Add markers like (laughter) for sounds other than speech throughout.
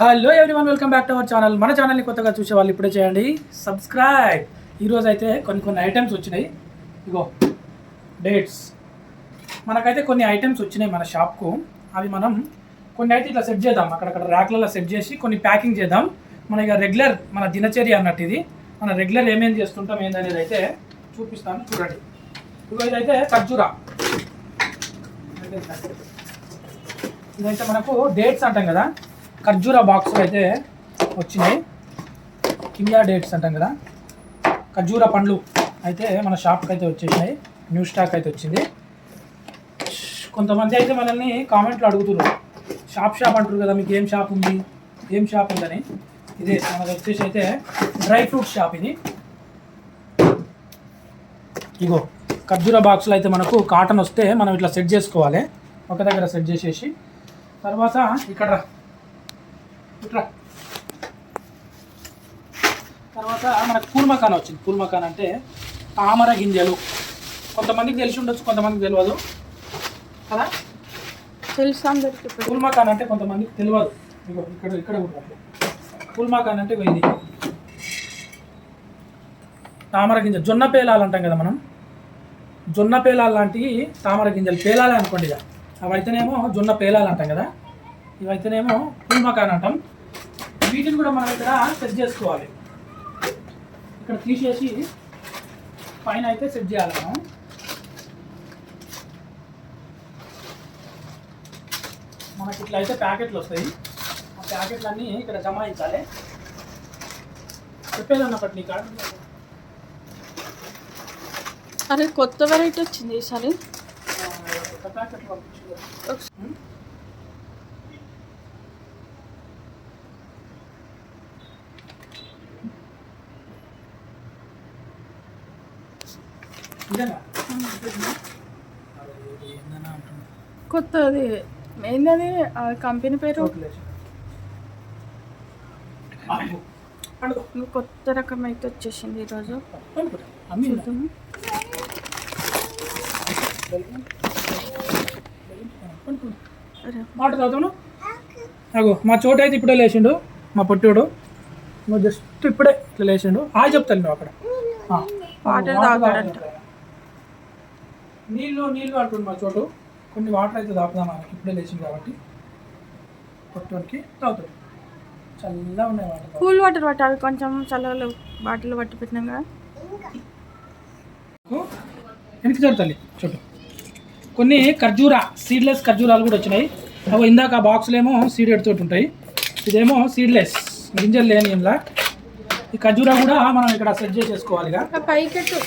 Hello everyone welcome back to our channel మన ఛానల్ని కొత్తగా చూసే వాళ్ళు ఇప్పుడే చేయండి. సబ్స్క్రైబ్ ఈరోజు అయితే కొన్ని కొన్ని ఐటమ్స్ వచ్చినాయి. ఇగో డేట్స్ మనకైతే కొన్ని ఐటమ్స్ వచ్చినాయి మన షాప్కు అవి మనం కొన్ని అయితే ఇట్లా సెట్ చేద్దాం. అక్కడక్కడ ర్యాక్లలో సెట్ చేసి కొన్ని ప్యాకింగ్ చేద్దాం. మన ఇక రెగ్యులర్ మన దినచర్య అన్నట్టు ఇది. మన రెగ్యులర్ ఏమేం చేస్తుంటాం ఏందనేది అయితే చూపిస్తాను. చూడండి. ఇగో ఇదైతే ఖర్జూరా. ఇదైతే మనకు డేట్స్ అంటాం కదా. ఖర్జూర బాక్స్ అయితే వచ్చినాయి కిమియా డేట్స్ అంటాం కదా. ఖర్జూర పండ్లు అయితే మన షాప్కి అయితే వచ్చేసినాయి. న్యూ స్టాక్ అయితే వచ్చింది. కొంతమంది అయితే మనల్ని కామెంట్లో అడుగుతున్నారు షాప్ షాప్ అంటారు కదా మీకు ఏం షాప్ ఉంది? ఏం షాప్ ఉందని. ఇదే మనది వచ్చేసి అయితే డ్రై ఫ్రూట్ షాప్ ఇది. ఇగో ఖర్జూర బాక్స్లో అయితే మనకు కాటన్ వస్తే మనం ఇట్లా సెట్ చేసుకోవాలి. ఒక దగ్గర సెట్ చేసేసి. తర్వాత ఇక్కడ ఇట్లా. తర్వాత మనకు పూర్మకాన్ వచ్చింది. పూర్మకాన్ అంటే తామర గింజలు. కొంతమందికి తెలిసి ఉండొచ్చు కొంతమందికి తెలియదు. కదా? తెలుసు అందరికి అంటే కొంతమందికి తెలియదు. ఇక్కడ ఇక్కడ ఉంటుంది అంటే ఇది తామర గింజ జొన్న పేలాలు అంటాం కదా మనం. జొన్న పేలాలు లాంటివి తామర గింజలు పేలాలి అనుకోండి ఇక అవైతేనేమో జొన్న పేలాలు అంటాం కదా. ఇవైతేనేమో పూల్మాకాన్ అంటాం వీటిని కూడా మనం ఇక్కడ సెట్ చేసుకోవాలి. ఇక్కడ తీసేసి పైన అయితే సెట్ చేయాలి మనం మనకి ఇట్లా అయితే ప్యాకెట్లు వస్తాయి. ఆ ప్యాకెట్లు అన్నీ ఇక్కడ జమాయించాలి చెప్పేదన్న ఒకటి నీ కాడ అరే కొత్త వెరైటీ వచ్చింది ఈసారి. ఒక ప్యాకెట్ పంపించు ఒకసారి- ఇదేనా అదే, ఇది ఏందన్నా అంటున్నా. కొత్తది. ఏంటది ఆ కంపెనీ పేరు? కొత్త రకం అయితే వచ్చేసింది ఈరోజు? చూద్దాము మాట తాగుతాను అగో మా చోటు అయితే ఇప్పుడే లేచిండు మా పొట్టోడు నువ్వు జస్ట్ ఇప్పుడే ఇట్లా లేచిండు. ఆ. చెప్తాను అక్కడ వాటర్ వాటర్ తాగుతాడంట. తాగుతాడు. నీళ్ళు నీళ్ళు అంటుంది మా చోటు. కొన్ని వాటర్ అయితే తాగుదాం మనకి. ఇప్పుడే లేచింది కాబట్టి. పొట్టోడికి తాగుతాడు చల్లగా ఉన్నాయి వాటర్. కూల్ వాటర్ పట్టాలి. కొంచెం చల్లగా బాటిల్ పట్టి పెట్టినాం కదా వెనక్కి చూడు తల్లి చూడు కొన్ని ఖర్జూరా సీడ్లెస్ ఖర్జూరాలు కూడా వచ్చినాయి. అవి ఇందాక ఆ బాక్స్లో ఏమో సీడెడ్ తోటి ఉంటాయి ఇదేమో సీడ్లెస్ గింజలు లేని ఇంట్లో ఈ ఖర్జూరా కూడా మనం ఇక్కడ సెట్ చేసేసుకోవాలి పైకెట్టు.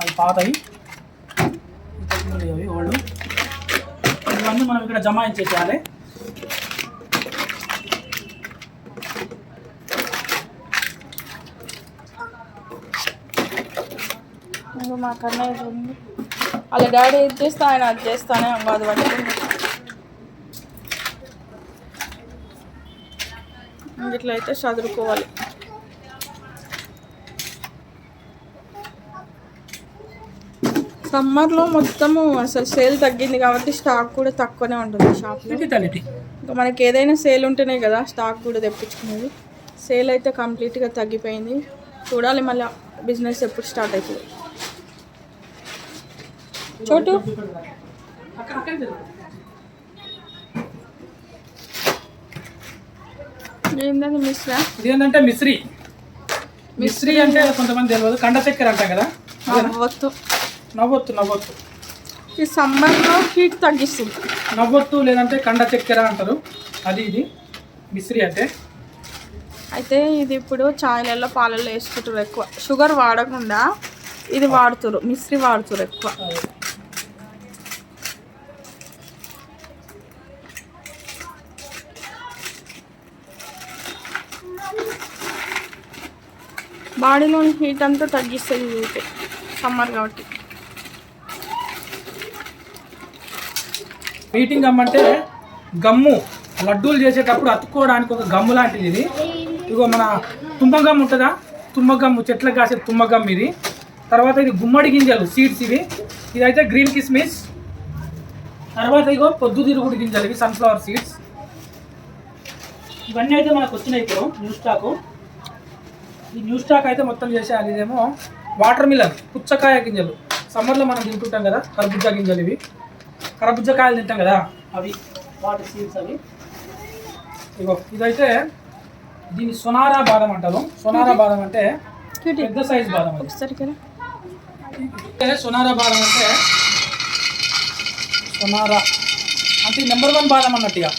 అవి పాతవి అవి వాళ్ళు? ఇవన్నీ మనం ఇక్కడ జమాయించేసేయాలి ఇంకా మా కన్నయ్య చూడండి వాళ్ళ డాడీ ఏది చేస్తా ఆయన అది చేస్తానే అది పట్టుకుంది ఇంక ఇట్లా అయితే చదువుకోవాలి. సమ్మర్లో మొత్తము అసలు సేల్ తగ్గింది కాబట్టి స్టాక్ కూడా తక్కువనే ఉంటుంది షాప్లో. తల్లి ఇంకా మనకి ఏదైనా సేల్ ఉంటేనే కదా స్టాక్ కూడా తెప్పించుకునేది. సేల్ అయితే కంప్లీట్గా తగ్గిపోయింది. చూడాలి మళ్ళీ బిజినెస్ ఎప్పుడు స్టార్ట్ అవుతుంది. చోటు. మిస్రా ఇది ఏంటంటే మిశ్రీ. మిశ్రీ అంటే కొంతమంది తెలియదు కండ చక్కెర అంటాం కదా. నవ్వొత్తు నవ్వొత్తు. నవ్వొత్తు ఈ సమ్మర్లో హీట్ తగ్గిస్తుంది. నవ్వొత్తు లేదంటే కండ చక్కెర అంటారు. అది ఇది. మిశ్రీ అంటే? అయితే ఇది ఇప్పుడు చాయ్లలో పాలల్లో వేసుకుంటారు ఎక్కువ. షుగర్ వాడకుండా ఇది వాడుతారు. మిశ్రీ వాడుతారు ఎక్కువ. బాడీలోని హీట్ అంతా తగ్గిస్తుంది సమ్మర్ కాబట్టి. మీటింగ్ గమ్ అంటే గమ్ము లడ్డూలు చేసేటప్పుడు అతుక్కోవడానికి ఒక గమ్ము లాంటిది ఇది. ఇగో మన తుమ్మగమ్ ఉంటుందా? తుమ్మగమ్ము చెట్లకు కాసే తుమ్మగమ్ ఇది. తర్వాత ఇది గుమ్మడి గింజలు సీడ్స్ ఇవి. ఇదైతే గ్రీన్ కిస్మిస్. తర్వాత ఇగో పొద్దుతిరుగుడు గింజలు ఇవి సన్ఫ్లవర్ సీడ్స్ ఇవన్నీ అయితే మనకు వచ్చినాయి ఇప్పుడు న్యూ స్టాకు ఈ న్యూ స్టాక్ అయితే మొత్తం చేసేయాలి ఇదేమో వాటర్ మిలన్ పుచ్చకాయ గింజలు. సమ్మర్లో మనం తింటుంటాం కదా కర్బుజా గింజలు ఇవి. కర్బుజ్జా కాయలు తింటాం కదా అవి వాటి సీడ్స్ అవి. ఇగో ఇదైతే దీన్ని సొనారా బాదం అంటారు. సొనారా బాదం అంటే పెద్ద సైజ్ బాదం అంటే సొనారా బాదం అంటే సొనారా. అంటే నెంబర్ వన్ బాదం అన్నట్టుగా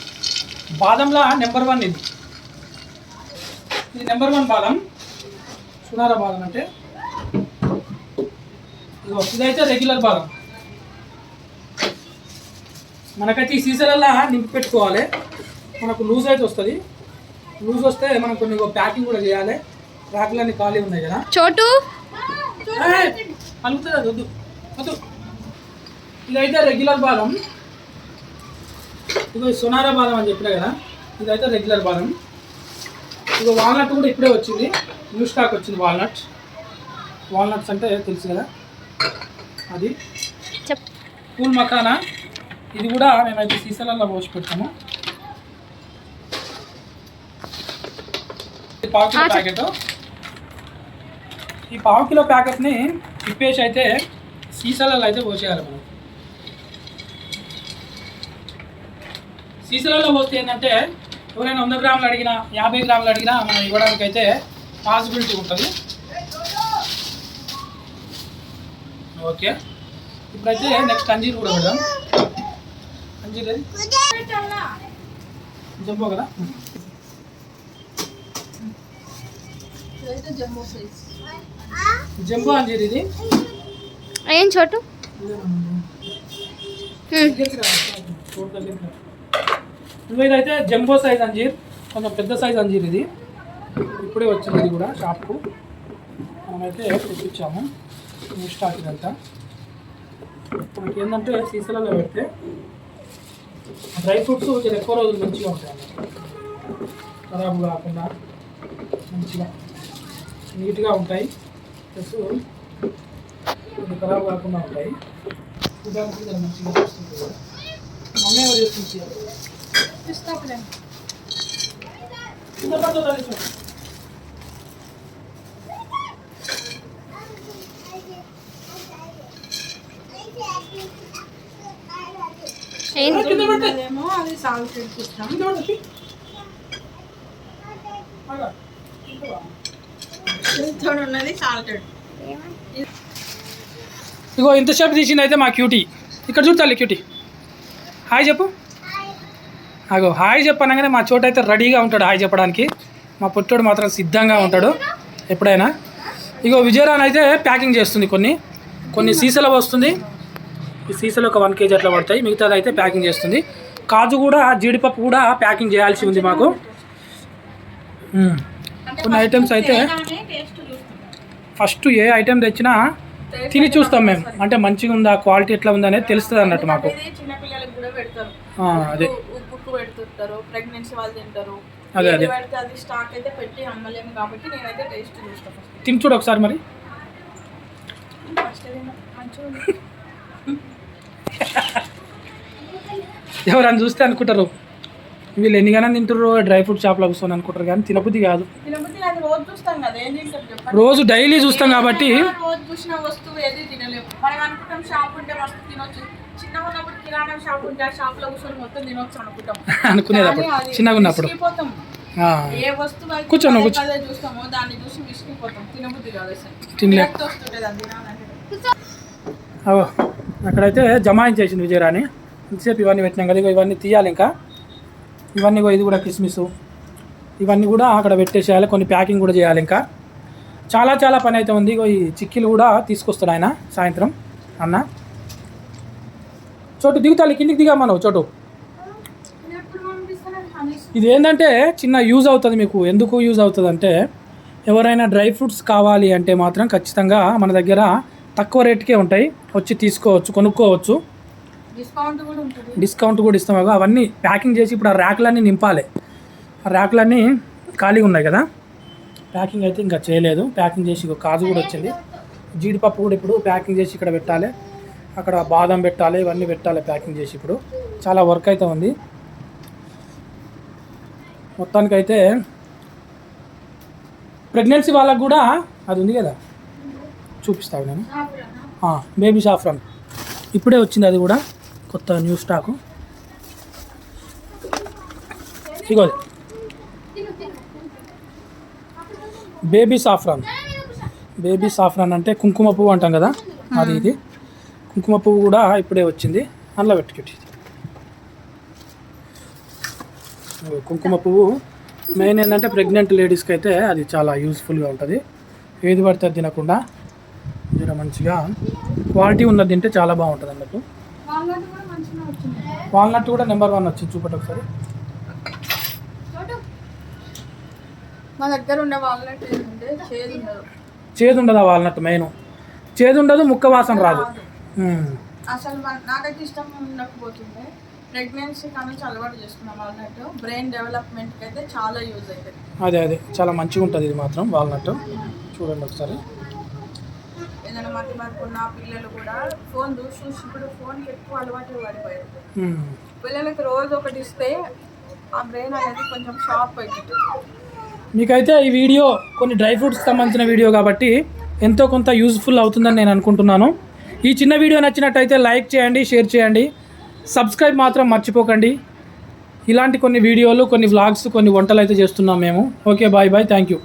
బాదంలా నెంబర్ వన్ ఇది. ఇది నెంబర్ వన్ బాదం. సునారా బాదం అంటే ఇదైతే రెగ్యులర్ బాదం. మనకైతే ఈ సీజన్లలో నింపి పెట్టుకోవాలి మనకు లూజ్ అయితే వస్తుంది. లూజ్ వస్తే మనం కొన్ని ప్యాకింగ్ కూడా చేయాలి. ర్యాకులన్నీ ఖాళీ ఉన్నాయి కదా. చోటు? అది వద్దు. వద్దు. ఇదైతే రెగ్యులర్ బాదం ఈ సొనారా బాదం అని చెప్పిన కదా ఇదైతే రెగ్యులర్ బాదం ఇగో వాల్నట్ కూడా ఇప్పుడే వచ్చింది. న్యూ స్టాక్ వచ్చింది వాల్నట్ వాల్నట్స్ అంటే తెలుసు కదా. అది. పూల్ మకానా ఇది కూడా మేమైతే సీసాలలో పోసి పెట్టాము ఇది పావు కిలో. ప్యాకెట్ ఈ పావు కిలో ప్యాకెట్ని తిప్పేసి అయితే సీసాలలో అయితే పోసేయాలి మనం సీసాలలో పోస్తే ఏంటంటే ఎవరైనా వంద గ్రాములు అడిగినా యాభై గ్రాములు అడిగినా మనం ఇవ్వడానికి అయితే పాసిబిలిటీ ఉంటుంది ఓకే ఇప్పుడైతే నెక్స్ట్ అంజీర్ కూడా పెడదాం? జంబో కదా? జంబో అంజీర్ ఇది? ఏం చోటు? ఇంకా ఇదైతే జంబో సైజ్ అంజీర్ కొంచెం పెద్ద సైజ్ అంజీర్ ఇది ఇప్పుడే వచ్చింది ఇది కూడా షాప్కు. మనమైతే తెప్పించాము స్టాక్ ఇదంతా. మనకి ఏంటంటే సీసాలలో పెడితే డ్రై ఫ్రూట్స్ కొంచెం ఎక్కువ రోజులు మంచిగా ఉంటాయి ఖరాబ్ కాకుండా మంచిగా నీట్గా ఉంటాయి. ప్లస్ ఇది ఖరాబ్ కాకుండా ఉంటాయి. చూడడానికి చాలా మంచిగా వస్తుంది మమ్మీ ఎవరు చేస్తుంది కింద పడుతుంది అది చూడు. ఏంటి కింద పడుతుంది. ఏమో అది సాల్ట్ ఇస్తాం కింద పడుతుంది. ఇగో ఇంతసేపు తీసింది అయితే మా క్యూటీ ఇక్కడ చూడాలి క్యూటీ హాయ్ చెప్పు. అగో హాయ్ చెప్పనగానే మా చోట అయితే రెడీగా ఉంటాడు హాయ్ చెప్పడానికి. మా పుట్టోడు మాత్రం సిద్ధంగా ఉంటాడు ఎప్పుడైనా. ఇగో విజయరాన్ అయితే ప్యాకింగ్ చేస్తుంది కొన్ని. కొన్ని సీసాలో వస్తుంది. ఈ సీసాలో ఒక వన్ కేజీ అట్లా పడతాయి. మిగతాది అయితే ప్యాకింగ్ చేస్తుంది. కాజు కూడా జీడిపప్పు కూడా ప్యాకింగ్ చేయాల్సి ఉంది మాకు. కొన్ని ఐటమ్స్ అయితే ఫస్ట్ ఏ ఐటెం తెచ్చినా తిని చూస్తాం మేము. అంటే మంచిగా ఉందా క్వాలిటీ ఎట్లా ఉందా అనేది తెలుస్తుంది అన్నట్టు మాకు. అదే అదే, అదే. తిని చూడు ఒకసారి మరి. ఎవరైనా చూస్తే అనుకుంటారు. వీళ్ళు ఎన్నిగానే తింటారు డ్రై ఫ్రూట్ షాప్లో కూర్చొని అనుకుంటారు కానీ తినబుద్ధి కాదు. రోజు డైలీ చూస్తాం కాబట్టి మస్తు తినొచ్చు. చిన్నగా ఉన్నప్పుడు కూర్చొని (laughs) తినలేం. అక్కడైతే జమాయించేసింది విజయరాణి. ఇంతసేపు ఇవన్నీ పెట్టినాం కదా ఇక ఇవన్నీ తీయాలి ఇంకా. ఇవన్నీ ఇది కూడా కిస్మిస్ ఇవన్నీ కూడా అక్కడ పెట్టేసేయాలి కొన్ని ప్యాకింగ్ కూడా చేయాలి ఇంకా. చాలా చాలా పని అయితే ఉంది. ఇగో ఈ చిక్కీలు కూడా తీసుకొస్తాడు ఆయన సాయంత్రం అన్న. చోటు దిగుతాలి కిందికి దిగా మనం చోటు. ఇది ఏంటంటే చిన్న యూజ్ అవుతుంది మీకు. ఎందుకు యూజ్ అవుతుంది అంటే ఎవరైనా డ్రై ఫ్రూట్స్ కావాలి అంటే మాత్రం ఖచ్చితంగా మన దగ్గర తక్కువ రేటుకే ఉంటాయి. వచ్చి తీసుకోవచ్చు కొనుక్కోవచ్చు. డిస్కౌంట్ కూడా ఇస్తాం కదా అవన్నీ ప్యాకింగ్ చేసి ఇప్పుడు ఆ ర్యాకులన్నీ నింపాలి. ఆ ర్యాకులన్నీ ఖాళీగా ఉన్నాయి కదా? ప్యాకింగ్ అయితే ఇంకా చేయలేదు. ప్యాకింగ్ చేసి కాజు కూడా వచ్చింది. జీడిపప్పు కూడా ఇప్పుడు ప్యాకింగ్ చేసి ఇక్కడ పెట్టాలి. అక్కడ బాదం పెట్టాలి ఇవన్నీ పెట్టాలి ప్యాకింగ్ చేసి ఇప్పుడు. చాలా వర్క్ అయితే ఉంది. మొత్తానికైతే ప్రెగ్నెన్సీ వాళ్ళకు కూడా అది ఉంది కదా? చూపిస్తాను నేను బేబీ సాఫ్రాన్ ఇప్పుడే వచ్చింది అది కూడా. కొత్త న్యూ స్టాకు. ఇగో బేబీ సాఫ్రాన్. బేబీ సాఫ్రాన్ అంటే కుంకుమ పువ్వు అంటాం కదా? అది ఇది. కుంకుమ పువ్వు కూడా ఇప్పుడే వచ్చింది. అందులో పెట్టుకెట్టి కుంకుమ పువ్వు. మెయిన్ ఏంటంటే ప్రెగ్నెంట్ లేడీస్కి అయితే అది చాలా యూస్ఫుల్గా ఉంటుంది. ఏది పడితే అది తినకుండా జర మంచిగా క్వాలిటీ ఉన్నది తింటే చాలా బాగుంటుంది అన్నట్టు. వాల్నట్ కూడా నెంబర్ వన్ వచ్చింది చూపటి ఒకసారి. మా దగ్గర ఉన్న వాల్నట్ చేదు ఉండదు. చేదు ఉండదు వాల్నట్ మెయిన్? చేదు ఉండదు ముక్క వాసన రాదు. అసలు నాకైతే ఇష్టం ఉండకపోతుండే ప్రెగ్నెన్సీ కానీ అలవాటు చేసుకున్నాం వాల్నట్ బ్రెయిన్ డెవలప్మెంట్కి అయితే చాలా యూజ్ అవుతుంది. అదే అదే. చాలా మంచిగా ఉంటుంది ఇది మాత్రం వాల్నట్ చూడండి ఒకసారి. మతి ఉన్న పిల్లలు కూడా ఫోన్ చూసి చూసి ఇప్పుడు ఫోన్కి ఎక్కువ అలవాటు పడిపోయారు. పిల్లలకి రోజు ఒకటి ఇస్తే ఆ బ్రెయిన్ అనేది కొంచెం షార్ప్ అవుతుంది మీకైతే ఈ వీడియో కొన్ని డ్రై ఫ్రూట్స్కి సంబంధించిన వీడియో కాబట్టి ఎంతో కొంత యూజ్ఫుల్ అవుతుందని నేను అనుకుంటున్నాను. ఈ చిన్న వీడియో నచ్చినట్టయితే లైక్ చేయండి షేర్ చేయండి. సబ్స్క్రైబ్ మాత్రం మర్చిపోకండి. ఇలాంటి కొన్ని వీడియోలు కొన్ని వ్లాగ్స్ కొన్ని వంటలు అయితే చేస్తున్నాం మేము. Okay bye bye. Thank you.